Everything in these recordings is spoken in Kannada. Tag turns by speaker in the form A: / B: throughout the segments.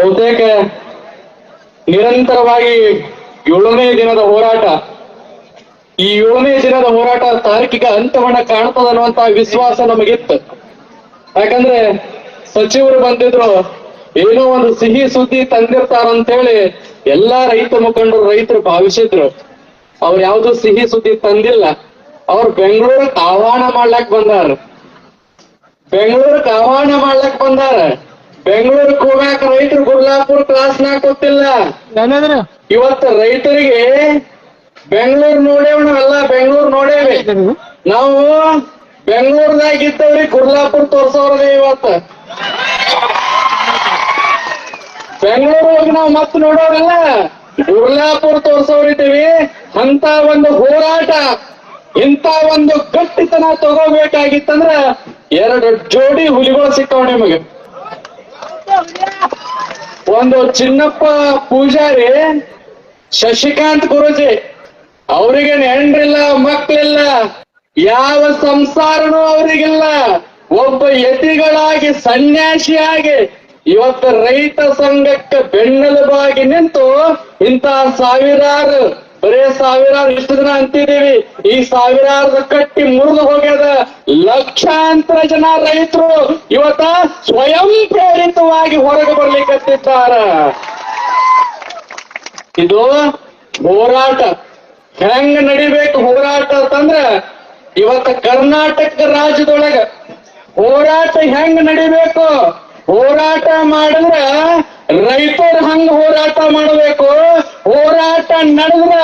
A: ಬಹುತೇಕ ನಿರಂತರವಾಗಿ ಏಳನೇ ದಿನದ ಹೋರಾಟ, ಈ ಏಳನೇ ದಿನದ ಹೋರಾಟ ತಾರ್ಕಿಕ ಹಂತವನ್ನ ಕಾಣ್ತದ ಅನ್ನುವಂತ ವಿಶ್ವಾಸ ನಮಗಿತ್ತು. ಯಾಕಂದ್ರೆ ಸಚಿವರು ಬಂದಿದ್ರು, ಏನೋ ಒಂದು ಸಿಹಿ ಸುದ್ದಿ ತಂದಿರ್ತಾರಂತ ಅಂತೇಳಿ ಎಲ್ಲಾ ರೈತ ಮುಖಂಡರು, ರೈತರು ಭಾವಿಸಿದ್ರು. ಅವ್ರು ಯಾವ್ದು ಸಿಹಿ ಸುದ್ದಿ ತಂದಿಲ್ಲ. ಅವ್ರು ಬೆಂಗಳೂರಿಗೆ ಆಹ್ವಾನ ಮಾಡ್ಲಾಕ್ ಬಂದಾರ. ಬೆಂಗಳೂರಿಗೆ ಆಹ್ವಾನ ಮಾಡ್ಲಾಕ್ ಬಂದಾರ. ಬೆಂಗಳೂರಿಗೆ ಹೋಗಾಕ ರೈತರು ಗುರ್ಲಾಪುರ ಕ್ಲಾಸ್ನಾಗ ಕೊಟ್ಟಿಲ್ಲ.
B: ಏನಾದ್ರ
A: ಇವತ್ತು ರೈತರಿಗೆ ಬೆಂಗಳೂರು ನೋಡೇವ್ ನಾವೆಲ್ಲ ಬೆಂಗಳೂರು ನೋಡೇವಿ ನಾವು ಬೆಂಗಳೂರ್ದಾಗ ಇದ್ದವ್ರಿ ಗುರ್ಲಾಪುರ ತೋರ್ಸೋರ್ದೆ ಇವತ್ತ. ಬೆಂಗಳೂರು ಹೋಗಿ ನಾವು ಮತ್ತೆ ನೋಡೋರಲ್ಲ. ಗುರ್ಲಾಪುರ ತೋರ್ಸೋರಿದ್ದೀವಿ. ಅಂತ ಒಂದು ಹೋರಾಟ ಇಂತ ಒಂದು ಗಟ್ಟಿತನ ತಗೋಬೇಕಾಗಿತ್ತಂದ್ರ ಎರಡು ಜೋಡಿ ಹುಲಿಗಳು ಸಿಕ್ಕವ್ ನಿಮಗೆ. ಒಂದು ಚಿನ್ನಪ್ಪ ಪೂಜಾರಿ ಶಶಿಕಾಂತ್ ಗುರುಜಿ, ಅವರಿಗೆ ಹೆಂಡ್ರಿಲ್ಲ ಮಕ್ಕಳಿಲ್ಲ ಯಾವ ಸಂಸಾರನೂ ಅವರಿಗಿಲ್ಲ. ಒಬ್ಬ ಯತಿಗಳಾಗಿ, ಸನ್ಯಾಸಿಯಾಗಿ ಇವತ್ತು ರೈತ ಸಂಘಕ್ಕೆ ಬೆನ್ನೆಲುಬಾಗಿ ನಿಂತು ಇಂತಹ ಸಾವಿರಾರು ಬರೇ ಸಾವಿರಾರು ಇಷ್ಟು ದಿನ ಅಂತಿದ್ದೀವಿ? ಈ ಸಾವಿರಾರು ಕಟ್ಟಿ ಮುರಿದು ಹೋಗ್ಯದ ಲಕ್ಷಾಂತರ ಜನ ರೈತರು ಇವತ್ತ ಸ್ವಯಂ ಪ್ರೇರಿತವಾಗಿ ಹೊರಗೆ ಬರ್ಲಿಕ್ಕತ್ತಿದ್ದಾರ. ಇದು ಹೋರಾಟ. ಹೆಂಗ್ ನಡಿಬೇಕು ಹೋರಾಟ ಅಂತಂದ್ರ ಇವತ್ತ ಕರ್ನಾಟಕ ರಾಜ್ಯದೊಳಗ ಹೋರಾಟ ಹೆಂಗ್ ನಡಿಬೇಕು? ಹೋರಾಟ ಮಾಡಿದ್ರ ರೈತರು ಹಂಗ ಹೋರಾಟ ಮಾಡಬೇಕು. ಹೋರಾಟ ನಡೆದ್ರ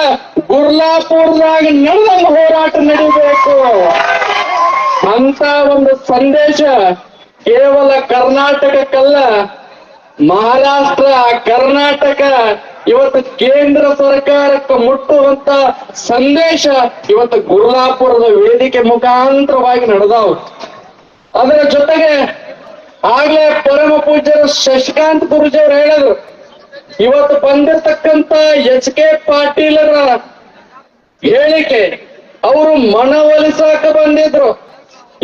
A: ಗುರ್ಲಾಪುರದಾಗ ನಡೆದಂಗ ಹೋರಾಟ ನಡಿಬೇಕು. ಅಂತ ಒಂದು ಸಂದೇಶ ಕೇವಲ ಕರ್ನಾಟಕಕ್ಕಲ್ಲ, ಮಹಾರಾಷ್ಟ್ರ, ಕರ್ನಾಟಕ, ಇವತ್ತು ಕೇಂದ್ರ ಸರ್ಕಾರಕ್ಕೆ ಮುಟ್ಟುವಂತ ಸಂದೇಶ ಇವತ್ತು ಗುರುಲಾಪುರದ ವೇದಿಕೆ ಮುಖಾಂತರವಾಗಿ ನಡೆದವು. ಅದರ ಜೊತೆಗೆ ಆಗ್ಲೇ ಪರಮ ಪೂಜ್ಯರು ಶಶಿಕಾಂತ್ ಗುರುಜಿಯವರು ಹೇಳಿದ್ರು. ಇವತ್ತು ಬಂದಿರ್ತಕ್ಕಂತ ಎಚ್ ಕೆ ಪಾಟೀಲರ ಹೇಳಿಕೆ, ಅವರು ಮನವೊಲಿಸಾಕ ಬಂದಿದ್ರು.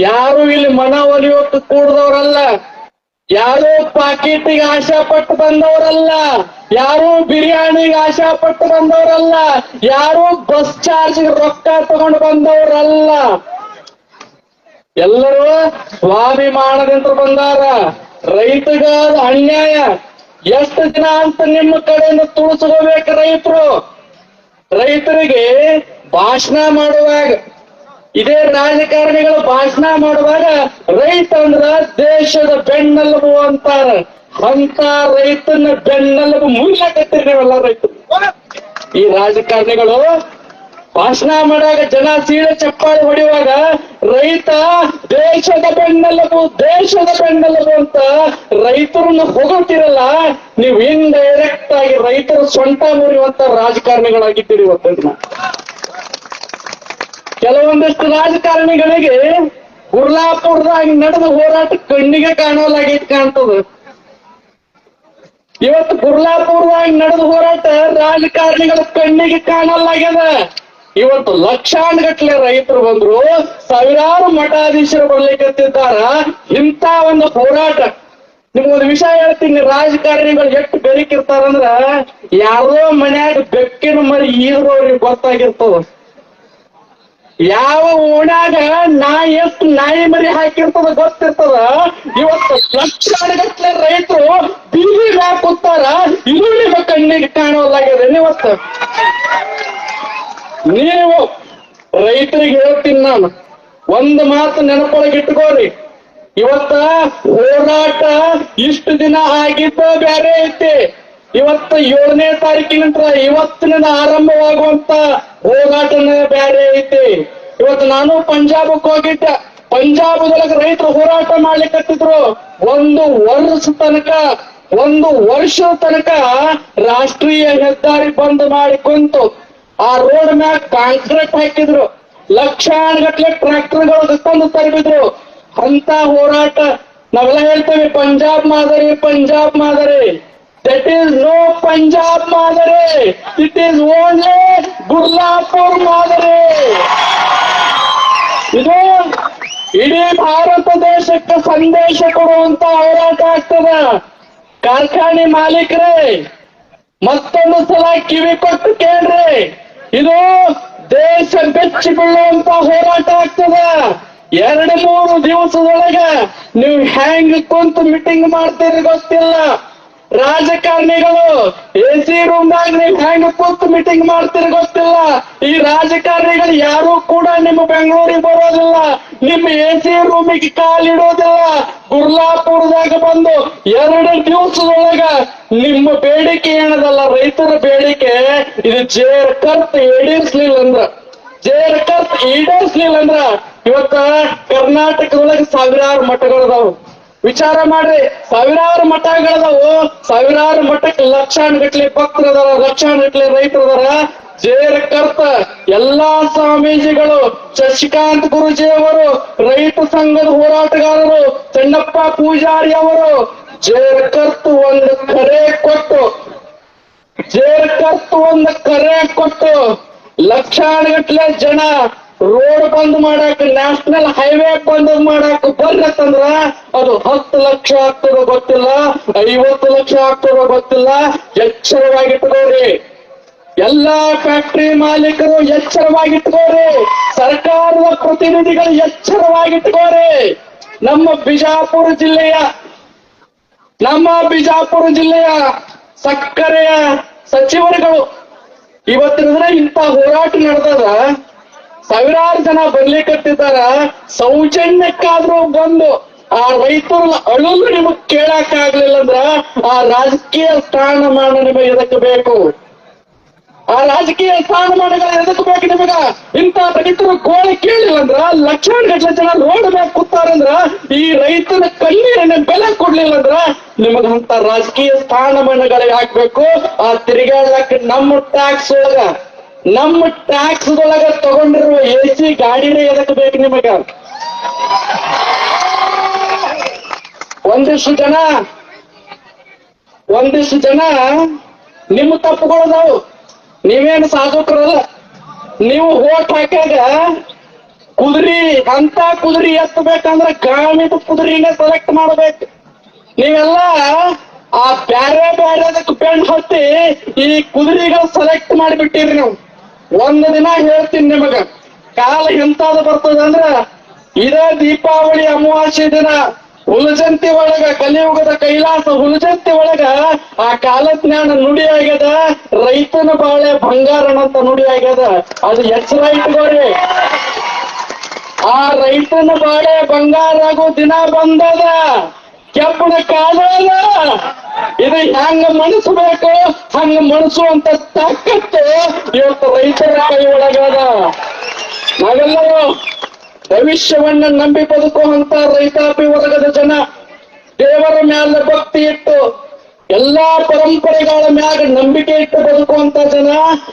A: ಯಾರು ಇಲ್ಲಿ ಮನ ಒಲಿಯೋಕ್ ಕೂಡ್ದವ್ರಲ್ಲ. ಯಾರು ಪಾಕಿಟಿಗೆ ಆಶಾ ಪಟ್ಟು ಬಂದವರಲ್ಲ. ಯಾರು ಬಿರಿಯಾನಿಗೆ ಆಶಾ ಪಟ್ಟು ಬಂದವರಲ್ಲ. ಯಾರು ಬಸ್ ಚಾರ್ಜ್ ರೊಕ್ಕ ತಗೊಂಡು ಬಂದವರಲ್ಲ. ಎಲ್ಲರೂ ಸ್ವಾಭಿಮಾನದಿಂದ ಬಂದಾರ. ರೈತಗಾದ ಅನ್ಯಾಯ. ಎಷ್ಟು ದಿನ ಅಂತ ನಿಮ್ಮ ಕಡೆಯಿಂದ ತುಳಿಸ್ಕೋಬೇಕು ರೈತರು. ರೈತರಿಗೆ ಭಾಷಣ ಮಾಡುವಾಗ, ಇದೇ ರಾಜಕಾರಣಿಗಳು ಭಾಷಣ ಮಾಡುವಾಗ ರೈತ ಅಂದ್ರ ದೇಶದ ಬೆನ್ನೆಲುಬು ಅಂತಾರ. ಅಂತ ರೈತನ ಬೆನ್ನೆಲುಬು ಮುಗಿಲಕತ್ತೀರಿ ನೀವೆಲ್ಲ ರೈತರು. ಈ ರಾಜಕಾರಣಿಗಳು ಭಾಷಣ ಮಾಡುವಾಗ ಜನ ಸೀಳ ಚಪ್ಪಾಳೆ ಹೊಡೆಯುವಾಗ ರೈತ ದೇಶದ ಬೆನ್ನೆಲುಬು ದೇಶದ ಬೆನ್ನೆಲುಬು ಅಂತ ರೈತರನ್ನ ಹೊಗಳ್ತಿರಲ್ಲ, ನೀವು ಡೈರೆಕ್ಟ್ ಆಗಿ ರೈತರ ಸೊಂಟ ಮುರಿಯುವಂತ ರಾಜಕಾರಣಿಗಳಾಗಿದ್ದೀರಿ ಇವತ್ತು ಕೆಲವೊಂದಿಷ್ಟು ರಾಜಕಾರಣಿಗಳಿಗೆ ಗುರ್ಲಾಪುರದಾಗ ನಡೆದ ಹೋರಾಟ ಕಣ್ಣಿಗೆ ಕಾಣೋಲಾಗೈತಿ ಕಾಣ್ತದ. ಇವತ್ತು ಗುರ್ಲಾಪುರದಾಗ ನಡೆದ ಹೋರಾಟ ರಾಜಕಾರಣಿಗಳ ಕಣ್ಣಿಗೆ ಕಾಣಲಾಗ್ಯದ. ಇವತ್ತು ಲಕ್ಷಾನುಗಟ್ಟಲೆ ರೈತರು ಬಂದ್ರು, ಸಾವಿರಾರು ಮಠಾಧೀಶರು ಬರ್ಲಿಕ್ಕತ್ತಿದ್ದಾರ ಇಂತ ಒಂದು ಹೋರಾಟ. ನಿಮ್ಗೊಂದು ವಿಷಯ ಹೇಳ್ತೀನಿ, ರಾಜಕಾರಣಿಗಳು ಎಷ್ಟು ಬೆರಿಕಿರ್ತಾರಂದ್ರ ಯಾರೋ ಮನ್ಯಾಗ ಬೆಕ್ಕಿನ ಮರಿ ಈದ್ರವ್ರಿಗೆ ಗೊತ್ತಾಗಿರ್ತದ. ಯಾವ ಓಣಾಗ ನಾ ಎಷ್ಟು ನಾಯಿ ಮರಿ ಹಾಕಿರ್ತದ ಗೊತ್ತಿರ್ತದ. ಇವತ್ತು ಲಕ್ಷಾನುಗಟ್ಟಲೆ ರೈತರು ಬೀದಿ ಹಾಕುತ್ತಾರ. ನಿಮ್ಮ ಕಣ್ಣಿಗೆ ಕಾಣೋಲಾಗ್ಯದ ಇವತ್ತು? ನೀವು ರೈತರಿಗೆ ಹೇಳ್ತೀನಿ ನಾನು, ಒಂದು ಮಾತು ನೆನಪೊಳಗೆ ಇಟ್ಕೋರಿ ಇವತ್ತ ಹೋರಾಟ ಇಷ್ಟು ದಿನ ಆಗಿದ್ದ ಬೇರೆ ಐತಿ. ಇವತ್ತ ಏಳನೇ ತಾರೀಕಿನಿಂದ ಇವತ್ತಿನಿಂದ ಆರಂಭವಾಗುವಂತ ಹೋರಾಟನ ಬೇರೆ ಐತಿ. ಇವತ್ತು ನಾನು ಪಂಜಾಬಕ್ಕೆ ಹೋಗಿದ್ದೆ. ಪಂಜಾಬದೊಳಗೆ ರೈತರು ಹೋರಾಟ ಮಾಡ್ಲಿಕ್ಕತ್ತಿದ್ರು ಒಂದು ವರ್ಷ ತನಕ, ಒಂದು ವರ್ಷದ ತನಕ ರಾಷ್ಟ್ರೀಯ ಹೆದ್ದಾರಿ ಬಂದ್ ಮಾಡಿ ಕುಂತು ಆ ರೋಡ್ ಮ್ಯಾಗ ಕಾಂಕ್ರೀಟ್ ಹಾಕಿದ್ರು. ಲಕ್ಷಾನುಗಟ್ಲೆ ಟ್ರ್ಯಾಕ್ಟರ್ಗಳು ತಂದು ತರಬಿದ್ರು. ಅಂತ ಹೋರಾಟ. ನಾವೆಲ್ಲ ಹೇಳ್ತೇವೆ, ಪಂಜಾಬ್ ಮಾದರಿ ಪಂಜಾಬ್ ಮಾದರಿ. ದಟ್ ಈಸ್ ನೋ ಪಂಜಾಬ್ ಮಾದರಿ. ಇಟ್ ಈಸ್ ಓನ್ಲಿ ಗುರ್ಲಾಪುರ್ ಮಾದರಿ. ಇದು ಇಡೀ ಭಾರತ ದೇಶಕ್ಕೆ ಸಂದೇಶ ಕೊಡುವಂತ ಹೋರಾಟ ಆಗ್ತದ. ಕಾರ್ಖಾನೆ ಮಾಲೀಕರೇ, ಮತ್ತೊಂದು ಸಲ ಕಿವಿ ಕೊಟ್ಟು ಕೇಳ್ರಿ. ಇದು ದೇಶ ಬೆಚ್ಚಿಕೊಳ್ಳುವಂತ ಹೋರಾಟ ಆಗ್ತದ. ಎರಡು ಮೂರು ದಿವಸದೊಳಗೆ ನೀವು ಹೆಂಗ್ ಕುಂತು ಮೀಟಿಂಗ್ ಮಾಡ್ತೀರಿ ಗೊತ್ತಿಲ್ಲ. ರಾಜಕಾರಣಿಗಳು ಎ ಸಿ ರೂಮ್ನಾಗ ನೀವು ಹೆಂಗ್ ಕುಂತು ಮೀಟಿಂಗ್ ಮಾಡ್ತೀರಿ ಗೊತ್ತಿಲ್ಲ. ಈ ರಾಜಕಾರಣಿಗಳು ಯಾರು ಕೂಡ ನಿಮ್ಮ ಬೆಂಗಳೂರಿಗೆ ಬರೋದಿಲ್ಲ. ನಿಮ್ಮ ಎ ಸಿ ರೂಮಿಗೆ ಕಾಲಿಡೋದಿಲ್ಲ. ಗುರ್ಲಾಪುರದಾಗ ಬಂದು ಎರಡು ದಿವಸದೊಳಗ ನಿಮ್ಮ ಬೇಡಿಕೆ ಏನದಲ್ಲ, ರೈತರ ಬೇಡಿಕೆ, ಇದು ಜೇರ್ ಕರ್ತ್ ಈಡೇರಿಸ್ಲಿಲ್ಲ ಅಂದ್ರ. ಜೇರ್ ಕರ್ತ್ ಈಡೇರಿಸ್ಲಿಲ್ಲ ಅಂದ್ರ ಇವತ್ತ ಕರ್ನಾಟಕದೊಳಗೆ ಸಾವಿರಾರು ಮಠಗಳದಾವು ವಿಚಾರ ಮಾಡ್ರಿ, ಸಾವಿರಾರು ಮಠಗಳದಾವು ಸಾವಿರಾರು ಮಠಕ್ಕೆ ಲಕ್ಷಾನುಗಟ್ಲೆ ಭಕ್ತರದಾರ ರೈತರ ರೈತರದಾರ ಜೇರ ಕರ್ತ ಎಲ್ಲಾ ಸ್ವಾಮೀಜಿಗಳು, ಶಶಿಕಾಂತ್ ಗುರುಜಿ ಅವರು ರೈತ ಸಂಘದ ಹೋರಾಟಗಾರರು, ಚೆನ್ನಪ್ಪ ಪೂಜಾರಿ ಅವರು ಜೇರ ಕರ್ತು ಒಂದು ಕರೆ ಕೊಟ್ಟು, ಜೇರ್ ಕರ್ತು ಒಂದು ಕರೆ ಕೊಟ್ಟು ಲಕ್ಷಾನುಗಟ್ಲೆ ಜನ ರೋಡ್ ಬಂದ್ ಮಾಡಕ್, ನ್ಯಾಷನಲ್ ಹೈವೇ ಬಂದ್ ಮಾಡಕ್ ಬರ್ಲತ್ತಂದ್ರ ಅದು ಹತ್ತು ಲಕ್ಷ ಆಗ್ತದೋ ಗೊತ್ತಿಲ್ಲ, ಐವತ್ತು ಲಕ್ಷ ಆಗ್ತದೋ ಗೊತ್ತಿಲ್ಲ ಎಚ್ಚರವಾಗಿಟ್ಕೋರಿ ಎಲ್ಲಾ ಫ್ಯಾಕ್ಟರಿ ಮಾಲೀಕರು ಎಚ್ಚರವಾಗಿಟ್ಕೋರಿ ಸರ್ಕಾರದ ಪ್ರತಿನಿಧಿಗಳು ಎಚ್ಚರವಾಗಿಟ್ಕೋರಿ ನಮ್ಮ ಬಿಜಾಪುರ ಜಿಲ್ಲೆಯ ನಮ್ಮ ಬಿಜಾಪುರ ಜಿಲ್ಲೆಯ ಸಕ್ಕರೆಯ ಸಚಿವರುಗಳು. ಇವತ್ತಿನ ದಿನ ಇಂಥ ಹೋರಾಟ ನಡೆದದ ಸಾವಿರಾರು ಜನ ಬರ್ಲಿಕ್ಕತ್ತಿದ್ದಾರ ಸೌಜನ್ಯಕ್ಕಾದ್ರೂ ಬಂದು ಆ ರೈತರ ಅಳಲು ನಿಮಗ್ ಕೇಳಕ್ ಆಗ್ಲಿಲ್ಲ ಅಂದ್ರ ಆ ರಾಜಕೀಯ ಸ್ಥಾನಮಾನ ನಿಮಗೆ ಇದಕ್ಕೆ ಬೇಕು ಆ ರಾಜಕೀಯ ಸ್ಥಾನಮಾನಗಳ ಎದಕ್ಕೆ ಬೇಕು ನಿಮಗ ಇಂತ ರೈತರು ಕೋಳಿ ಕೇಳಿಲ್ಲ ಅಂದ್ರ, ಲಕ್ಷಾನುಗಟ್ಟಲೆ ಜನ ರೋಡ್ ಕೂತಾರಂದ್ರ, ಈ ರೈತನ ಕಣ್ಣೀರನ್ನ ಬೆಲೆ ಕೊಡ್ಲಿಲ್ಲ ಅಂದ್ರ, ನಿಮಗ ಅಂತ ರಾಜಕೀಯ ಸ್ಥಾನಮಾನಗಳಿಗೆ ಹಾಕ್ಬೇಕು ಆ ತಿರುಗಾಡಕ್ ನಮ್ಮ ಟ್ಯಾಕ್ಸ್ ಒಳಗ, ನಮ್ಮ ಟ್ಯಾಕ್ಸ್ ಒಳಗ ತಗೊಂಡಿರುವ ಎ ಸಿ ಗಾಡಿನೇ ಎದಕ್ ಬೇಕು ನಿಮಗ? ಒಂದಿಷ್ಟು ಜನ ಒಂದಿಷ್ಟು ಜನ ನಿಮ್ಮ ತಪ್ಪುಗಳದಾವು ನೀವೇನು ಸಾಧಕರಲ್ಲ, ನೀವು ಓಟ್ ಹಾಕ್ಯಾಗ ಕುದುರಿ, ಅಂತ ಕುದುರಿ ಎತ್ತಬೇಕಂದ್ರ ಗಾಮಿದ ಕುದುರಿನೇ ಸೆಲೆಕ್ಟ್ ಮಾಡ್ಬೇಕು. ನೀವೆಲ್ಲ ಆ ಬ್ಯಾರೆ ಬ್ಯಾರೆದಕ್ಕೆ ಬೆಂಡ್ ಹತ್ತಿ ಈ ಕುದುರೆಗಳು ಸೆಲೆಕ್ಟ್ ಮಾಡಿಬಿಟ್ಟಿರಿ ನೀವು. ಒಂದು ದಿನ ಹೇಳ್ತೀನಿ ನಿಮಗ, ಕಾಲ ಎಂತಾದ ಬರ್ತದ ಅಂದ್ರ ಇದೇ ದೀಪಾವಳಿ ಅಮಾವಾಸ್ಯ ದಿನ. ಹುಲಜಂತಿ ಒಳಗ ಕಲಿಯುಗದ ಕೈಲಾಸ ಹುಲಜಂತಿ ಒಳಗ ಆ ಕಾಲಜ್ಞಾನ ನುಡಿ ಆಗ್ಯದ. ರೈತನ ಬಾಳೆ ಬಂಗಾರನಂತ ನುಡಿ ಆಗ್ಯದ. ಅದು ಎಚ್ಚರ ಇಟ್ಕೋರಿ ಆ ರೈತನ ಬಾಳೆ ಬಂಗಾರ ಆಗೋ ದಿನ ಬಂದದ. ಕೆಬ್ಬಣ ಕಾಲ ಇದು ಹೆಂಗ ಮನಸ್ಬೇಕು ಹಂಗ ಮಣಸುವಂತ ತಾಕತ್ತು ಇವತ್ತು ರೈತರ ಕೈ ಒಳಗದ. ನಾವೆಲ್ಲರೂ ಭವಿಷ್ಯವನ್ನ ನಂಬಿ ಬದುಕುವಂತ ರೈತಾಪಿ ವರ್ಗದ ಜನ ದೇವರ ಮ್ಯಾಲ ಭಕ್ತಿ ಇಟ್ಟು ಎಲ್ಲಾ ಪರಂಪರೆಗಳ ಮ್ಯಾಗ ನಂಬಿಕೆ ಇಟ್ಟು ಬದುಕುವಂತ ಜನ,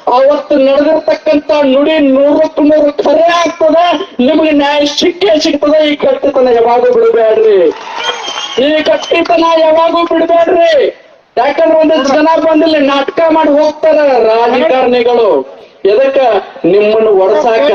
A: ಅವತ್ತು ನಡೆದಿರ್ತಕ್ಕಂತ ನುಡಿ ನೂರಕ್ಕೂ ನೂರು ಖರೆ ಆಗ್ತದ, ನಿಮಗೆ ನ್ಯಾಯ ಸಿಕ್ಕೇ ಸಿಗ್ತದ, ಈ ಕಟ್ಟಿತನ ಯಾವಾಗೂ ಬಿಡಬೇಡ್ರಿ. ಈ ಕಟ್ಟಿತನ ಯಾವಾಗೂ ಬಿಡಬೇಡ್ರಿ. ಯಾಕಂದ್ರೆ ಒಂದ್ ಜನ ಬಂದಿಲ್ಲ, ನಾಟಕ ಮಾಡಿ ಹೋಗ್ತಾರ ರಾಜಕಾರಣಿಗಳು. ಎದಕ್ಕ? ನಿಮ್ಮನ್ನು ಒಡ್ಸಾಕ.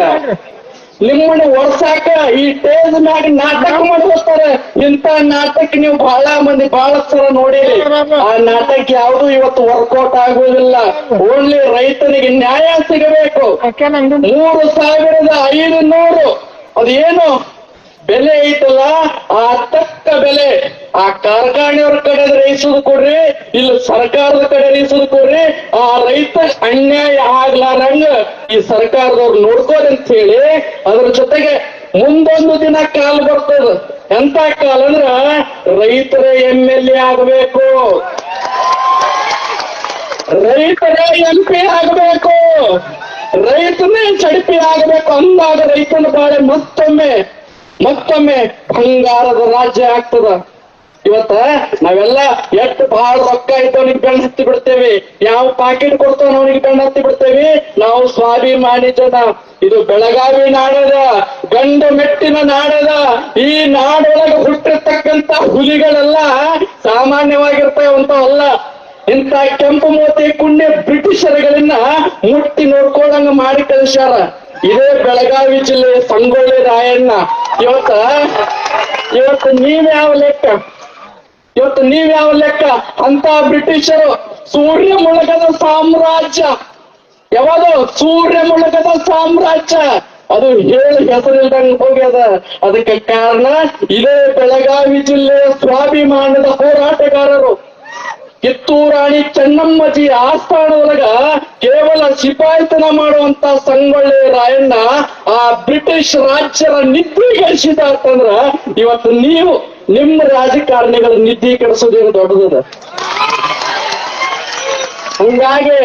A: ನಿಮ್ಮನ್ನ ಒಡ್ಸಾಕ ಈ ಟೇಜ್ ಮಾಡಿ ನಾಟಕ ಮಾಡಿ ಹೋಗ್ತಾರೆ ಇಂತ ನಾಟಕ ನೀವು ಬಹಳ ಮಂದಿ ಬಹಳ ಸಲ ನೋಡಿರಿ. ಆ ನಾಟಕ ಯಾವುದು ಇವತ್ತು ವರ್ಕೌಟ್ ಆಗುವುದಿಲ್ಲ ಓನ್ಲಿ ರೈತನಿಗೆ ನ್ಯಾಯ ಸಿಗಬೇಕು. ಮೂರು ಸಾವಿರದ ಐದು ನೂರು ಅದೇನು? ಬೆಲೆ ಐತಲ್ಲ, ಆ ತಕ್ಕ ಬೆಲೆ. ಆ ಕಾರ್ಖಾನೆಯವ್ರ ಕಡೆ ರೈಸೋದು ಕೊಡ್ರಿ, ಇಲ್ಲ ಸರ್ಕಾರದ ಕಡೆ ರೈಸೋದು ಕೊಡ್ರಿ, ಆ ರೈತ ಅನ್ಯಾಯ ಆಗ್ಲಾರಂಗ ಈ ಸರ್ಕಾರದವ್ರು ನೋಡ್ಕೋರಿ ಅಂತ ಹೇಳಿ ಅದ್ರ ಜೊತೆಗೆ ಮುಂದೊಂದು ದಿನ ಕಾಲ ಬರ್ತದ. ಎಂತ ಕಾಲ ಅಂದ್ರ ರೈತರ ಎಂ ಎಲ್ ಎ ಆಗಬೇಕು. ರೈತರ ಎಂ ಪಿ ಆಗ್ಬೇಕು. ರೈತನೇ ಚಡಿಪಿ ಆಗಬೇಕು ಅಂದಾಗ ರೈತನ ಬಾಳೆ ಮತ್ತೊಮ್ಮೆ ಮತ್ತೊಮ್ಮೆ ಬಂಗಾರದ ರಾಜ್ಯ ಆಗ್ತದ. ಇವತ್ತ ನಾವೆಲ್ಲ ಎಷ್ಟು ಬಹಳ ರೊಕ್ಕ ಇದ್ದವನಿಗೆ ಬೆಣ್ಣ ಹತ್ತಿ ಬಿಡ್ತೇವೆ. ಯಾವ ಪಾಕೆಟ್ ಕೊಡ್ತಾವ ಅವನಿಗೆ ಬೆಣ್ಣ ಹತ್ತಿ ಬಿಡ್ತೇವೆ. ನಾವು ಸ್ವಾಭಿಮಾನಿ ಜನ. ಇದು ಬೆಳಗಾವಿ ನಾಡದ, ಗಂಡು ಮೆಟ್ಟಿನ ನಾಡದ, ಈ ನಾಡೊಳಗೆ ಹುಟ್ಟಿರ್ತಕ್ಕಂತ ಹುಲಿಗಳೆಲ್ಲ ಸಾಮಾನ್ಯವಾಗಿರ್ತಾವಂತವಲ್ಲ ಇಂಥ ಕೆಂಪು ಮೋತಿ ಕುಂಡೆ ಬ್ರಿಟಿಷರುಗಳನ್ನ ಮುಟ್ಟಿ ನೋಡ್ಕೊಳಂಗ ಮಾಡಿ ಕಳಿಸ್ಯಾರ. ಇದೇ ಬೆಳಗಾವಿ ಜಿಲ್ಲೆ ಸಂಗೊಳ್ಳಿ ರಾಯಣ್ಣ. ಇವತ್ತ, ಇವತ್ತು ನೀವ್ ಯಾವ ಲೆಕ್ಕ? ಇವತ್ತು ನೀವ್ ಯಾವ ಲೆಕ್ಕ? ಅಂತ ಬ್ರಿಟಿಷರು ಸೂರ್ಯ ಮುಳುಗದ ಸಾಮ್ರಾಜ್ಯ. ಯಾವುದು? ಸೂರ್ಯ ಮುಳುಗದ ಸಾಮ್ರಾಜ್ಯ. ಅದು ಹೇಳಿ ಹೆಸರಿಲ್ದಂಗ್ ಹೋಗ್ಯದ. ಅದಕ್ಕೆ ಕಾರಣ ಇದೇ ಬೆಳಗಾವಿ ಜಿಲ್ಲೆಯ ಸ್ವಾಭಿಮಾನದ ಹೋರಾಟಗಾರರು ಕಿತ್ತೂರು ರಾಣಿ ಚೆನ್ನಮ್ಮಜಿ ಆಸ್ಥಾನದೊಳಗ ಕೇವಲ ಶಿಪಾಯಿತನ ಮಾಡುವಂತ ಸಂಗೊಳ್ಳಿ ರಾಯಣ್ಣ ಆ ಬ್ರಿಟಿಷ್ ರಾಜ್ಯರ ನಿದ್ರಿಗಳಿಸಿದ ಅಂತಂದ್ರ ಇವತ್ತು ನೀವು ನಿಮ್ಮ ರಾಜಕಾರಣಿಗಳ ನಿದ್ದೆ ಕೆಡಿಸೋದೇನು ದೊಡ್ಡದದ? ಹಂಗಾಗಿ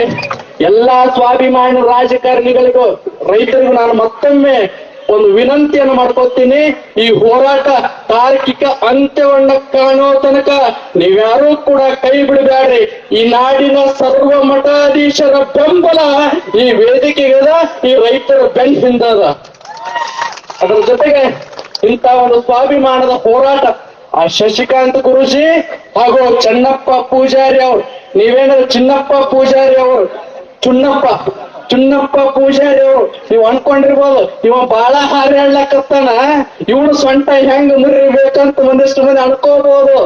A: ಎಲ್ಲಾ ಸ್ವಾಭಿಮಾನ ರಾಜಕಾರಣಿಗಳಿಗೂ, ರೈತರಿಗೂ ನಾನು ಮತ್ತೊಮ್ಮೆ ಒಂದು ವಿನಂತಿಯನ್ನು ಮಾಡ್ಕೊತೀನಿ, ಈ ಹೋರಾಟ ತಾರ್ಕಿಕ ಅಂತ್ಯವನ್ನ ಕಾಣೋ ತನಕ ನೀವ್ಯಾರೂ ಕೂಡ ಕೈ ಬಿಡಬೇಡ್ರಿ. ಈ ನಾಡಿನ ಸರ್ವ ಮಠಾಧೀಶರ ಬೆಂಬಲ ಈ ವೇದಿಕೆಗದ, ಈ ರೈತರ ಬೆನ್ ಹಿಂದದ ಅದರ ಜೊತೆಗೆ ಇಂತ ಒಂದು ಸ್ವಾಭಿಮಾನದ ಹೋರಾಟ. ಆ ಶಶಿಕಾಂತ್ ಗುರುಜಿ ಹಾಗೂ ಚನ್ನಪ್ಪ ಪೂಜಾರಿ ಅವರು. ನೀವೇನಾದ್ರು ಚಿನ್ನಪ್ಪ ಪೂಜಾರಿ ಅವರು, ಚುನ್ನಪ್ಪ. ಚುನ್ನಪ್ಪ ಪೂಜಾರಿ ಅವರು, ನೀವು ಅನ್ಕೊಂಡಿರ್ಬೋದು, ಇವ ಬಾಳ ಹಾರಿ ಹೇಳಕತ್ತಾನ ಇವನು ಸೊಂಟ ಹೆಂಗ್ ಮುರಿಬೇಕಂತ ಒಂದಿಷ್ಟು ಮಂದಿ ಅನ್ಕೋಬಹುದು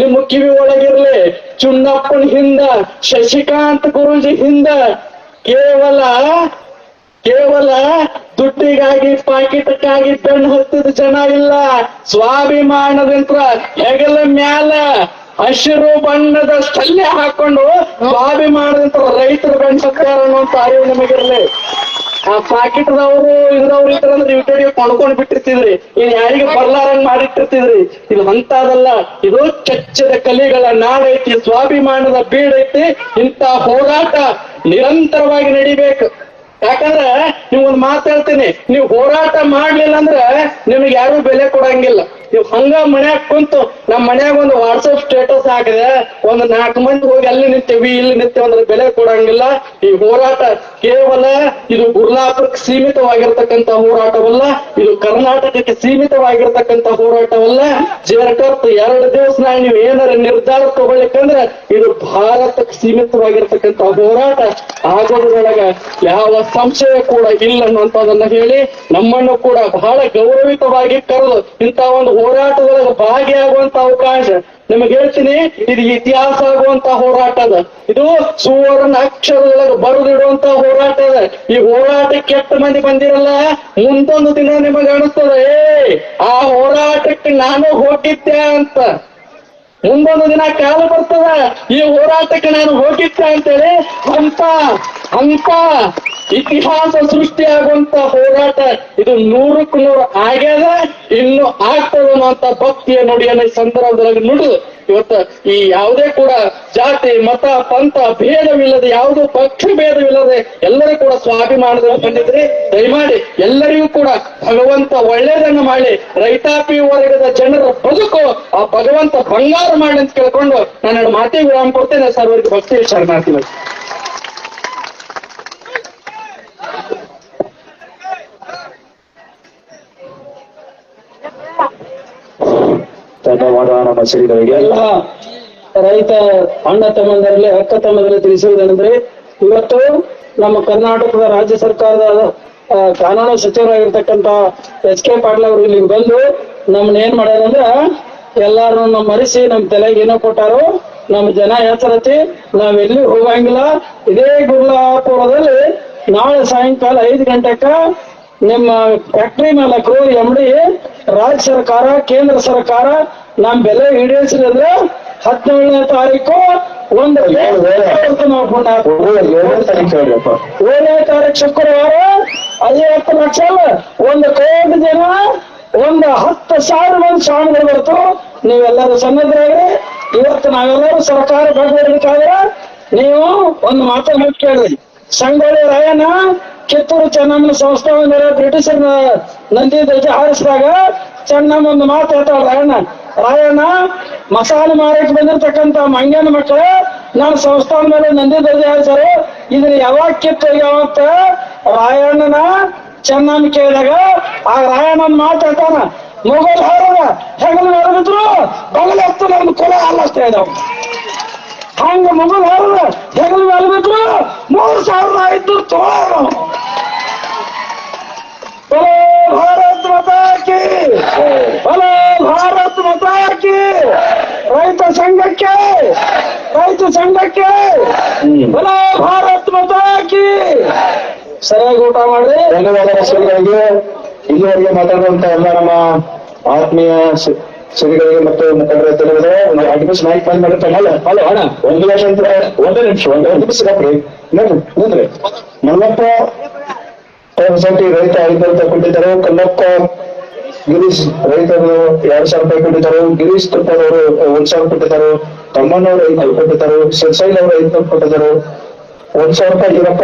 A: ನಿಮ್ಮ ಕಿವಿ ಒಳಗಿರ್ಲಿ, ಚುನ್ನಪ್ಪನ ಹಿಂದ, ಶಶಿಕಾಂತ್ ಗುರುಜಿ ಹಿಂದ, ಕೇವಲ ಕೇವಲ ದುಡ್ಡಿಗಾಗಿ ಪಾಕಿಟಕ್ಕಾಗಿ ಬೆನ್ನು ಹತ್ತಿದ ಜನ ಇಲ್ಲ. ಸ್ವಾಭಿಮಾನದಂತ್ರ ಹೆಗಲ ಮ್ಯಾಲ ಹಸಿರು ಬಣ್ಣದ ಸ್ಥಲ್ಯ ಹಾಕೊಂಡು ಸ್ವಾಭಿಮಾನದಿಂದ ರೈತರು ಬೆನ್ನು ಅನ್ನೋಂತ ಅರಿವು ನಿಮಗಿರ್ಲಿ. ಆ ಪಾಕಿಟ್ದವ್ರು, ಇದ್ರವ್ರು ಇದ್ರಂದ್ರೆ ಯುಟಿಗೆ ಕೊಂಡ್ಕೊಂಡ್ ಬಿಟ್ಟಿರ್ತಿದ್ರಿ. ಇನ್ ಯಾರಿಗೆ ಬರ್ಲಾರಂಗ್ ಮಾಡಿಟ್ಟಿರ್ತಿದ್ರಿ. ಇದು ಅಂತದಲ್ಲ ಇದು ಚಚ್ಚದ ಕಲಿಗಳ ನಾಡೈತಿ, ಸ್ವಾಭಿಮಾನದ ಬೀಡೈತಿ ಇಂತ ಹೋರಾಟ ನಿರಂತರವಾಗಿ ನಡಿಬೇಕು. ಯಾಕಂದ್ರೆ ನೀವು ಒಂದ್ ಮಾತು ಹೇಳ್ತೀನಿ, ನೀವು ಹೋರಾಟ ಮಾಡ್ಲಿಲ್ಲ ಅಂದ್ರೆ ನಿಮ್ಗೆ ಯಾರು ಬೆಲೆ ಕೊಡಂಗಿಲ್ಲ. ನೀವು ಹಂಗ ಮನ್ಯಾಗ ಕುಂತು ನಮ್ ಮನ್ಯಾಗ ಒಂದು ವಾಟ್ಸಪ್ ಸ್ಟೇಟಸ್ ಹಾಕಿದೆ ಒಂದ್ ನಾಲ್ಕು ಮಂದಿ ಹೋಗಿ ಅಲ್ಲಿ ನಿಂತೇವಿ, ಇಲ್ಲಿ ನಿಂತೇವೆ ಅಂದ್ರೆ ಬೆಲೆ ಕೊಡಂಗಿಲ್ಲ. ಈ ಹೋರಾಟ ಕೇವಲ ಇದು ಗುರ್ಲಾಪುರಕ್ಕೆ ಸೀಮಿತವಾಗಿರ್ತಕ್ಕಂತ ಹೋರಾಟವಲ್ಲ, ಇದು ಕರ್ನಾಟಕಕ್ಕೆ ಸೀಮಿತವಾಗಿರ್ತಕ್ಕಂತ ಹೋರಾಟವಲ್ಲ. ಜೇರ್ಕರ್ತ್ ಎರಡು ದಿವಸ ನಾಳೆ ನೀವು ಏನಾರ ನಿರ್ಧಾರ ತಗೊಳ್ಳಿಕ್ಕಂದ್ರ ಇದು ಭಾರತಕ್ಕೆ ಸೀಮಿತವಾಗಿರ್ತಕ್ಕಂತ ಹೋರಾಟ. ಆಗೋದ್ರೊಳಗ ಯಾವ ಸಂಶಯ ಕೂಡ ಇಲ್ಲ ಅನ್ನುವಂಥದ್ದನ್ನ ಹೇಳಿ ನಮ್ಮನ್ನು ಕೂಡ ಬಹಳ ಗೌರವಿತವಾಗಿ ಕರೆದು ಇಂತ ಒಂದು ಹೋರಾಟದೊಳಗೆ ಭಾಗಿಯಾಗುವಂತ ಅವಕಾಶ ನಿಮಗೆ ಹೇಳ್ತೀನಿ, ಇದು ಇತಿಹಾಸ ಆಗುವಂತ ಹೋರಾಟ ಅದ. ಇದು ಸುವರ್ಣ ಅಕ್ಷರದೊಳಗೆ ಬರೆದಿಡುವಂತ ಹೋರಾಟ ಅದ. ಈ ಹೋರಾಟಕ್ಕೆ ಎಷ್ಟು ಮಂದಿ ಬಂದಿರಲ್ಲ, ಮುಂದೊಂದು ದಿನ ನಿಮಗೆ ಅನಿಸ್ತದೆ, ಏ, ಆ ಹೋರಾಟಕ್ಕೆ ನಾನು ಹೋಗಿದ್ದೆ ಅಂತ. ಮುಂದೊಂದು ದಿನ ಕಾಲ ಬರ್ತದ, ಈ ಹೋರಾಟಕ್ಕೆ ನಾನು ಹೋಗಿದ್ದೆ ಅಂತೇಳಿ ಅಂತ ಅಂತ ಇತಿಹಾಸ ಸೃಷ್ಟಿಯಾಗುವಂತ ಹೋರಾಟ ಇದು ನೂರಕ್ಕೂ ನೂರು ಆಗ್ಯದ, ಇನ್ನು ಆಗ್ತದ ಅಂತ ಭಕ್ತಿಯ ನುಡಿಯನ್ನ ಸಂದರ್ಭದಲ್ಲಿ ನುಡಿದು ಇವತ್ತು ಈ ಯಾವುದೇ ಕೂಡ ಜಾತಿ, ಮತ, ಪಂಥ ಭೇದವಿಲ್ಲದೆ, ಯಾವುದೋ ಪಕ್ಷ ಭೇದವಿಲ್ಲದೆ ಎಲ್ಲರೂ ಕೂಡ ಸ್ವಾಭಿಮಾನದ ಬಂದಿದ್ರಿ ದಯಮಾಡಿ ಎಲ್ಲರಿಗೂ ಕೂಡ ಭಗವಂತ ಒಳ್ಳೇದನ್ನ ಮಾಡಿ, ರೈತಾಪಿ ವರ್ಗದ ಜನರ ಬದುಕು ಆ ಭಗವಂತ ಬಂಗಾರ ಮಾಡಿ ಅಂತ ಕೇಳ್ಕೊಂಡು ನಾನು ಮಾತಿಗೆ ವಿರಾಮ ಕೊಡ್ತೇನೆ. ಸರ್ವರಿಗೆ ಭಕ್ತಿ ಶರಣಾರ್ಥಿಗಳು.
B: ಧನ್ಯವಾದ ನಮ್ಮ ಶ್ರೀಗಳಿಗೆ.
C: ಎಲ್ಲ ರೈತ ಅಣ್ಣ ತಮ್ಮಂದರಲ್ಲಿ, ಅಕ್ಕ ತಮ್ಮಂದರಲ್ಲಿ ತಿಳಿಸುವುದೇನೆಂದ್ರೆ ಇವತ್ತು ನಮ್ಮ ಕರ್ನಾಟಕದ ರಾಜ್ಯ ಸರ್ಕಾರದ ಕಾನೂನು ಸಚಿವರಾಗಿರ್ತಕ್ಕಂತ ಎಚ್ ಕೆ ಪಾಟೀಲ್ ಅವರು ಇಲ್ಲಿಗೆ ಬಂದು ನಮ್ಮನ್ನ ಏನ್ ಮಾಡ್ಯಾರಂದ್ರ ಎಲ್ಲಾರು ನಮ್ಮ ಮರಿಸಿ ನಮ್ ತಲೆಗೆ ಏನೋ ಕೊಟ್ಟಾರೋ, ನಮ್ಮ ಜನ ಹೆಸರತಿ ನಾವೆಲ್ಲಿ ಹೋಗಂಗಿಲ್ಲ. ಇದೇ ಗುರ್ಲಾಪುರದಲ್ಲಿ ನಾಳೆ ಸಾಯಂಕಾಲ ಐದು ಗಂಟೆಕ ನಿಮ್ಮ ಫ್ಯಾಕ್ಟ್ರಿ ಮಾಲಕರು ಎಂ ಡಿ ರಾಜ್ಯ ಸರ್ಕಾರ ಕೇಂದ್ರ ಸರ್ಕಾರ ನಮ್ ಬೆಲೆ ಈಡೇರಿಸಿದ್ರೆ ಹದಿನೇಳನೇ ತಾರೀಕು ಒಂದು
B: ಏಳನೇ ತಾರೀಕು
C: ಶುಕ್ರವಾರ ಐವತ್ತು ಲಕ್ಷ ಒಂದು ಕೋಟಿ ಜನ ಒಂದು ಹತ್ತು ಸಾವಿರ ಮಂದಿ ಸ್ವಾಮಿಗಳು ಬರ್ತು ನೀವೆಲ್ಲರೂ ಸನ್ನದ್ರಾಗ್ರಿ ಇವತ್ತು ನಾವೆಲ್ಲರೂ ಸರ್ಕಾರ ಭಾಗವಹಿಸಬೇಕಾದ್ರೆ ನೀವು ಒಂದು ಮಾತನ್ನ ಕೇಳ್ರಿ. ಸಂಗೊಳ್ಳಿ ರಾಯಣ್ಣ ಕಿತ್ತೂರು ಚೆನ್ನಮ್ಮನ ಸಂಸ್ಥಾನ ಬ್ರಿಟಿಷರ್ ನಂದಿ ಧ್ವಜ ಹಾರಿಸಿದಾಗ ಚೆನ್ನಮ್ಮ ಒಂದು ಮಾತು ಹೇಳ್ತಾಳ, ರಾಯಣ್ಣ ರಾಯಣ್ಣ, ಮಸಾಲೆ ಮಾರಕ್ಕೆ ಬಂದಿರತಕ್ಕಂತ ಮಂಗ್ಯನ ಮಕ್ಕಳು ನನ್ನ ಸಂಸ್ಥಾನ ಮೇಲೆ ನಂದಿ ಧ್ವಜ ಹಾರಿಸಾರು ಇದನ್ನ ಯಾವಾಗ ಕಿತ್ತು ಯಾವತ್ತ ರಾಯಣ್ಣನ ಚೆನ್ನಮ್ಮ ಕೇಳಿದಾಗ, ಆ ರಾಯಣ್ಣನ ಹೇಳ್ತಾನ ಮೊಘಲ್ ಹಾರದ ಹೆಗಲ್ ಹೊರಗಿದ್ರು ಬಗಲ ಎತ್ತು ನನ್ನ ಕುಲ ಅಲ್ಲಷ್ಟೇ ಹೇಳಿದವ್ ಹಂಗ ಮೊಘಲ್ ಹಾರದ ಹೆಗಲ್ ಹೊರಗಿದ್ರು ಮೂರು ಸಾವಿರದ ಐದು ತೋಳು बोलो भारत माता की बोलो भारत माता की ರೈತ ಸಂಘಕ್ಕೆ ರೈತ ಸಂಘಕ್ಕೆ ಬಲ ಭಾರತ್ ಮಾತಾ ಕಿ ಸರಿಯಾಗಿ ಊಟ ಮಾಡ್ರಿ
B: ಧನ್ಯವಾದ ಶ್ರೀಗಳಿಗೆ ಇಲ್ಲಿವರೆಗೆ ಮಾತಾಡುವಂತ ಎಲ್ಲ ನಮ್ಮ ಆತ್ಮೀಯ ಶ್ರೀ- ಶ್ರೀಗಳಿಗೆ ಮತ್ತು ಮುಖಂಡರ ತಿಳಿದ್ರೆ ಒಂದು ಐದು ನಿಮಿಷ ಮೈಕ್ ಬಂದ್ ಮಾಡಿರ್ತಾರೆ ಅಲ್ಲ ಅಲ್ಲ ಅಣ್ಣ ಒಂದು ನಿಮಿಷ ಅಂತ ಒಂದೇ ನಿಮಿಷ ಒಂದೇ ಒಂದು ನಿಮಿಷ ಹಾಕ್ರಿ ನೋಡ್ರಿ ನೋಡ್ರಿ ಮಲ್ಲಪ್ಪ ಸೊಸೈಟಿ ರೈತ ಐದು ಅಂತ ಕೊಟ್ಟಿದ್ದಾರೆ. ಕಲ್ಲಪ್ಪ ಗಿರೀಶ್ ರೈತರು ಎರಡ್ ಸಾವಿರ ರೂಪಾಯಿ ಕೊಟ್ಟಿದ್ದಾರೆ. ಗಿರೀಶ್ ತುಪ್ಪದವರು ಒಂದ್ ಸಾವಿರ ಕೊಟ್ಟಿದ್ದಾರೆ. ತಮ್ಮನವರು ಐದು ಕೊಟ್ಟಿದ್ದಾರೆ. ಸಿರ್ಸೈಲ್ ಅವರು ಐದು ಕೊಟ್ಟಿದ್ದಾರೆ. ಒಂದ್ ಸಾವಿರ ರೂಪಾಯಿ ಈರಪ್ಪ